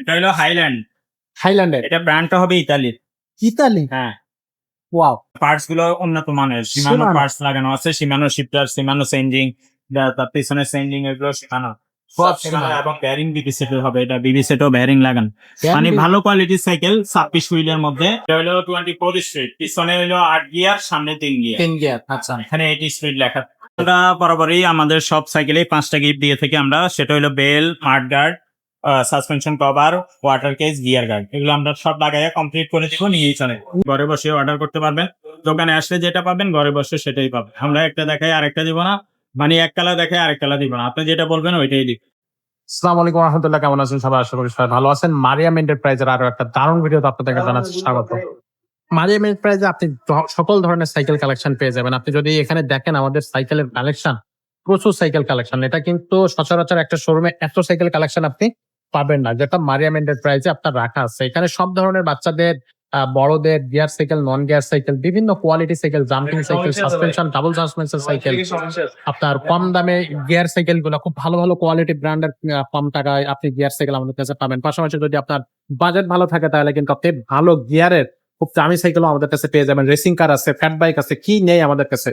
এটা হলো হাইল্যান্ড হাইল্যান্ডের এটা ব্র্যান্ডটা হবে ইতালির ইতালি হ্যাঁ। ওয়াও পার্টসগুলো উন্নত মানের। সীমানো পার্টস লাগানো আছে সীমানো শিফটার সীমানো চেঞ্জিং তার পিছনে চেঞ্জিং এগুলো সীমানো সব এবং ব্যারিং বিবি সেট হবে এটা বিবি সেটও ব্যারিং লাগান। মানে ভালো কোয়ালিটির সাইকেল ছাব্বিশ হুইলের মধ্যে। এটা হলো টোয়েন্টি ফোর স্পিড পিছনে হলো আট গিয়ার সামনে তিন গিয়ার তিন গিয়ার আচ্ছা। এখানে এইটি স্পিড লেখা। আমরা বরাবরই আমাদের সব সাইকেলে পাঁচটা গিফট দিয়ে থাকি আমরা। সেটা হলো bell mud guard suspension cover water case gear guard এগুলো আমরা সব লাগাইয়া কমপ্লিট করে দিব, নিয়েই চলে ঘরে বসে অর্ডার করতে পারবেন। দোকানে আসলে যেটা পাবেন, ঘরে বসে সেটাই পাবেন। আমরা একটা দেখাই, আরেকটা দিব না। মানে এক কালার দেখাই, আরেক কালার দিব না। আপনি যেটা বলবেন, ওইটাই দিব আসসালামু আলাইকুম রহমতুল্লাহ কেমন আছেন? সবাই আশা করি সবাই ভালো আছেন। মারিয়াম এন্টারপ্রাইজের আরও একটা দারুণ ভিডিওতে আপনাদেরকে জানাচ্ছি, স্বাগত। মারিয়াম এন্টারপ্রাইজে আপনি সকল ধরনের সাইকেল কালেকশন পেয়ে যাবেন। আপনি যদি এখানে দেখেন আমাদের সাইকেলের কালেকশন প্রচুর সাইকেল কালেকশন এটা কিন্তু সচরাচর একটা শোরুমে এত সাইকেল কালেকশন আপনি পাবেন না। যেটা মারিয়াম এন্টারপ্রাইজে আপনার রাখা আছে। এখানে সব ধরনের বাচ্চাদের বড়দের gear cycle non gear cycle বিভিন্ন quality cycle jumping cycle suspension double suspension cycle আপনার কম দামে গিয়ার সাইকেলগুলো খুব ভালো ভালো কোয়ালিটি ব্র্যান্ডের কম টাকায় আপনি গিয়ার সাইকেল আমাদের কাছে পাবেন। পাশাপাশি যদি আপনার বাজেট ভালো থাকে তাহলে কিন্তু আপনি ভালো গিয়ারের খুব দামি সাইকেলও আমাদের কাছে পেয়ে যাবেন। রেসিং কার আছে ফ্যাট বাইক আছে কি নেই আমাদের কাছে?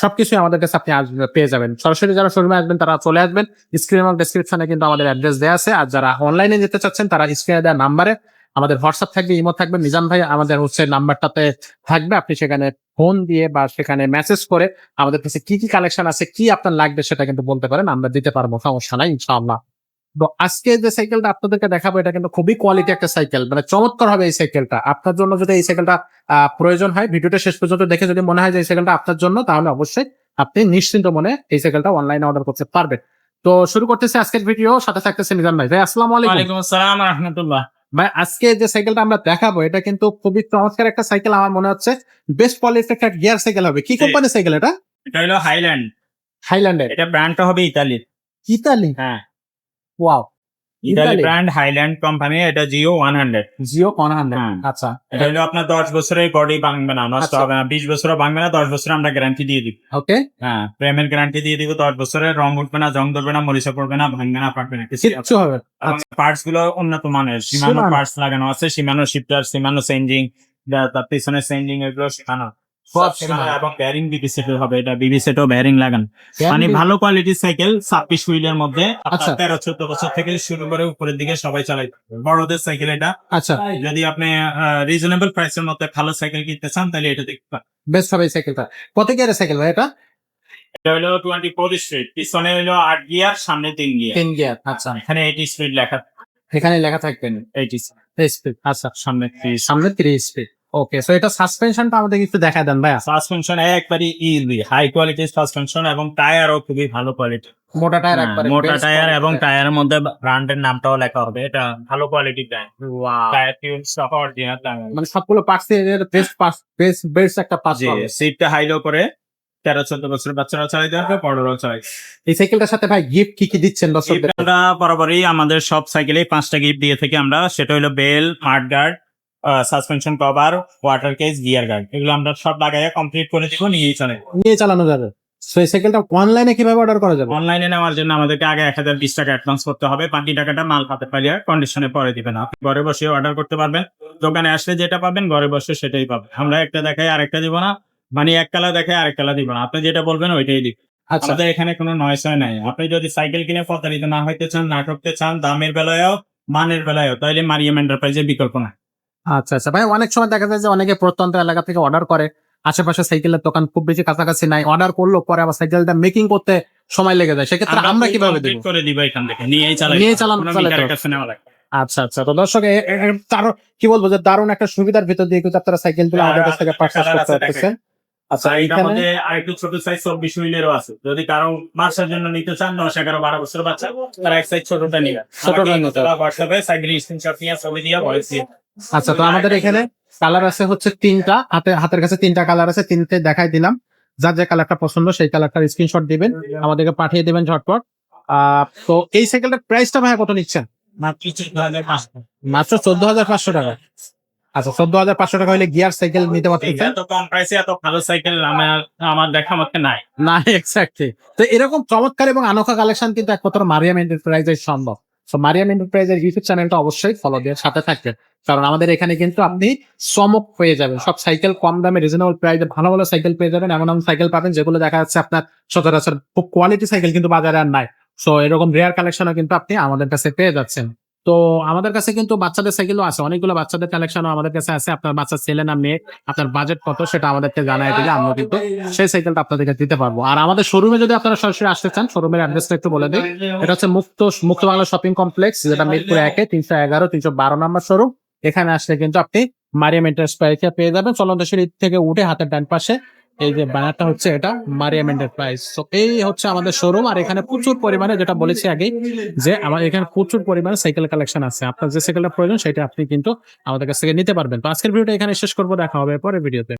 সবকিছু আমাদের কাছে আপনি পেয়ে যাবেন। সরাসরি যারা শোরুমে আসবেন, তারা চলে আসবেন। স্ক্রিন এবং ডেসক্রিপশনে কিন্তু আমাদের অ্যাড্রেস দেওয়া আছে। আর যারা অনলাইনে যেতে চাচ্ছেন, তারা স্ক্রিনে দেওয়া নাম্বারে আমাদের হোয়াটসঅ্যাপ থাকবে ইমো থাকবে। নিজাম ভাই আমাদের হচ্ছে নাম্বারটাতে থাকবে। আপনি সেখানে ফোন দিয়ে বা সেখানে মেসেজ করে আমাদের কাছে কি কি কালেকশন আছে, কি আপনার লাগবে সেটা কিন্তু বলতে পারেন। আমরা দিতে পারব, সমস্যা নাই, ইনশাআল্লাহ। তো আজকে যে সাইকেলটা আপনাদেরকে দেখাবো এটা কিন্তু খুবই কোয়ালিটি একটা সাইকেল মানে চমৎকার হবে এই সাইকেলটা আপনার জন্য যদি এই সাইকেলটা প্রয়োজন হয় ভিডিওটা শেষ পর্যন্ত দেখে যদি মনে হয় যে এই সাইকেলটা আপনার জন্য তাহলে অবশ্যই আপনি নিশ্চিন্ত মনে এই সাইকেলটা অনলাইনে অর্ডার করতে পারবেন। তো শুরু করতেছি আজকের ভিডিও সাথে থাকতেছে মিজান ভাই। ভাই আসসালামু আলাইকুম। আসসালাম রহমতুল্লাহ। ভাই আজকে যে সাইকেলটা আমরা দেখাবো এটা কিন্তু খুবই চমৎকার একটা সাইকেল আমার মনে হচ্ছে। বেস্ট কোয়ালিটির একটা গিয়ার সাইকেল হবে। কি কোম্পানির সাইকেল এটা? এটা হলো হাইল্যান্ড হাইল্যান্ডের এটা ব্র্যান্ডটা হবে ইতালির। ইতালি? হ্যাঁ। Wow Italy brand highland company এটা জিও ওয়ান হান্ড্রেড জিও কোন হান্ড্রেড। আচ্ছা। এটা হলো আপনার দশ বছরের বডি ভাঙবে না নষ্ট আচ্ছা। হবে না। বিশ বছরও ভাঙবে না দশ বছর আমরা গ্যারান্টি দিয়ে দিব। ওকে হ্যাঁ প্রেমের গ্যারান্টি দিয়ে দিব দশ বছরের রং উঠবে না জং ধরবে না মরিচা পড়বে না ভাঙবে না ফাটবে না। কিছু হবে পার্টসগুলো উন্নত মানের। সীমানো। পার্টস লাগানো আছে সীমানো শিফটার সীমানো চেঞ্জিং তার পিছনে চেঞ্জিং এগুলো সীমানো। Shimano। এবং ব্যারিং বিবি সেট হবে এটা বিবি সেটও ব্যারিং লাগান। মানে ভালো কোয়ালিটির সাইকেল ছাব্বিশ হুইলের মধ্যে আচ্ছা। তেরো চোদ্দ বছর থেকে শুরু করে উপরের দিকে সবাই চালাই বড়দের সাইকেল এটা। আচ্ছা। যদি আপনি রিজনেবল প্রাইসের মধ্যে ভালো সাইকেল কিনতে চান তাহলে এটা দেখতে পারেন। বেস্ট হবে এই সাইকেলটা কত গিয়ারের সাইকেল ভাই এটা? এটা হলো টোয়েন্টি ফোর স্পিড পিছনে হলো আট গিয়ার সামনে তিন গিয়ার তিন গিয়ার আচ্ছা। এখানে এইটি স্পিড লেখা। এখানে লেখা থাকবেন এইটি স্পিড আচ্ছা। সামনে সামনে ত্রিশ স্পিড ওকে সো এটা সাসপেনশনটা আমাদের একটু দেখা দেন ভাইয়া। সাসপেনশন একবারই ইজি হাই কোয়ালিটির সাসপেনশন এবং টায়ারও খুবই ভালো কোয়ালিটি মোটা টায়ার একবারে মোটা টায়ার এবং টায়ার। টায়ারের মধ্যে ব্র্যান্ডের নামটাও লেখা হবে এটা ভালো কোয়ালিটির টায়ার Wow. টায়ার টিউন সহ অরিজিনাল মানে সবগুলো পার্টস এর বেস্ট পার্টস বেস্ট বেস্ট একটা পার্টস যে সিটটা হাইলো করে তেরো চোদ্দ বছর বাচ্চারাও চালাইতে পারবে বড়রাও চালাই এই সাইকেলটার সাথে ভাই গিফট কি কি দিচ্ছেন দর্শকদের? আমরা বরাবরই আমাদের সব সাইকেলে পাঁচটা গিফট দিয়ে থাকি আমরা সেটা হলো bell mud guard suspension cover water case gear guard এগুলো আমরা সব লাগাইয়া কমপ্লিট করে দিব নিয়েই চলে নিয়ে চালানো যাবে। সো এই সাইকেলটা অনলাইনে কীভাবে অর্ডার করা যাবে? অনলাইনে নেওয়ার জন্য আমাদেরকে আগে এক হাজার বিশ টাকা অ্যাডভান্স করতে হবে। বাকি টাকাটা মাল হাতে পাইলে কন্ডিশনে পরে দিবেন। আপনি ঘরে বসে অর্ডার করতে পারবেন। দোকানে আসলে যেটা পাবেন ঘরে বসে সেটাই পাবেন। আমরা একটা দেখাই আরেকটা দিব না। মানে এক কালার দেখাই আরেক কালার দিব না। আপনি যেটা বলবেন ওইটাই দিব আচ্ছা। আমাদের এখানে কোনো নয়স নাই। আপনি যদি সাইকেল কিনে প্রতারিত না হইতে চান না ঠকতে চান দামের বেলায়ও মানের বেলায়ও তাহলে মারিয়াম এন্টারপ্রাইজের বিকল্প না আচ্ছা আচ্ছা। ভাই অনেক সময় দেখা যায় যে অনেকে প্রত্যন্ত এলাকা থেকে অর্ডার করে। আশেপাশে সাইকেলের দোকান খুব বেশি কাছাকাছি নাই। অর্ডার করল পরে আবার সাইকেলটা মেকিং করতে সময় লেগে যায়। সেক্ষেত্রে আমরা কীভাবে দেবো? করে দিব এখান থেকে। নিয়েই চালাই। নিয়েই চালান- কোনো চালাতে মিটারের হবে। কাছে নেওয়া লাগবে না। আচ্ছা আচ্ছা। তো দর্শক তার কি বলব যে দারুণ একটা সুবিধার ভিতর দিয়ে কিন্তু আপনারা সাইকেলগুলো আমাদের কাছ থেকে কালার করতে পারতেছেন। আচ্ছা এখানে মধ্যে আরেকটু ছোট সাইজ চব্বিশ হুইলেরও আছে। যদি কারও মার্চার জন্য নিতে চান দশ এগারো বারো বছর বাচ্চা তারা এক সাইজ ছোটটা নিবে। ছোটটা নিতে। হোয়াটসঅ্যাপে সাইকেল স্ক্রিনশট নিয়ে ছবি দিয়ে ভয়েস দিয়ে আচ্ছা তো আমাদের এখানে কালার আছে হচ্ছে তিনটা। হাতে হাতের কাছে তিনটা কালার আছে তিনটে দেখাই দিলাম। যার যে কালারটা পছন্দ সেই কালারটার স্ক্রিনশট দিবেন আমাদেরকে পাঠিয়ে দিবেন ঝটপট। তো এই সাইকেলটার প্রাইসটা ভাই কত নিচ্ছেন? মাত্র চোদ্দ হাজার পাঁচশো। টাকা। আচ্ছা চোদ্দ হাজার পাঁচশো টাকা হলে গিয়ার সাইকেল নিতে পারতেছেন এত কম প্রাইসে এত ভালো সাইকেল আমার আমার দেখা মতে নাই। না এক্স্যাক্টলি তো এরকম চমৎকার এবং আনোখা কালেকশন কিন্তু একমাত্র মারিয়াম এন্টারপ্রাইজের সম্ভব। তো মারিয়াম এন্টারপ্রাইজের ইউটিউব চ্যানেলটা অবশ্যই ফলো দিয়ে সাথে থাকবেন। কারণ আমাদের এখানে কিন্তু আপনি চমক হয়ে যাবেন। সব সাইকেল কম দামে রিজনেবল প্রাইসে ভালো ভালো সাইকেল পেয়ে যাবেন। এমন এমন সাইকেল পাবেন যেগুলো দেখা যাচ্ছে আপনার সচরাচর খুব কোয়ালিটি সাইকেল কিন্তু বাজারে আর নাই। সো এরকম রেয়ার কালেকশনও কিন্তু আপনি আমাদের কাছে পেয়ে যাচ্ছেন। তো আমাদের কাছে কিন্তু বাচ্চাদের সাইকেলও আছে। অনেকগুলো বাচ্চাদের কালেকশনও আমাদের কাছে আছে। আপনার বাচ্চা ছেলে না মেয়ে, আপনার বাজেট কত সেটা আমাদেরকে জানাই দিলে আমরা কিন্তু সেই সাইকেলটা আপনাদেরকে দিতে পারব। আর আমাদের শোরুমে যদি আপনারা সরাসরি আসতে চান শোরুমের অ্যাড্রেসটা একটু বলে দিই। এটা হচ্ছে মুক্ত মুক্ত বাংলা শপিং কমপ্লেক্স যেটা মিরপুর একে তিনশো এগারো, তিনশো বারো নম্বর শোরুম এখানে আসলে কিন্তু আপনি মারিয়াম এন্টারপ্রাইজে পেয়ে যাবেন। চলন্ত সিঁড়ি থেকে উঠে হাতের ডান পাশে এই যে ব্যানারটা হচ্ছে এটা মারিয়াম এন্টারপ্রাইজ তো এই হচ্ছে আমাদের শোরুম আর এখানে প্রচুর পরিমাণে যেটা বলেছি আগে যে আমার এখানে প্রচুর পরিমাণে সাইকেল কালেকশন আছে। আপনার যে সাইকেলটা প্রয়োজন, সেটা আপনি কিন্তু আমাদের কাছ থেকে নিতে পারবেন। তো আজকের ভিডিওটা এখানে শেষ করব, দেখা হবে পরের ভিডিওতে।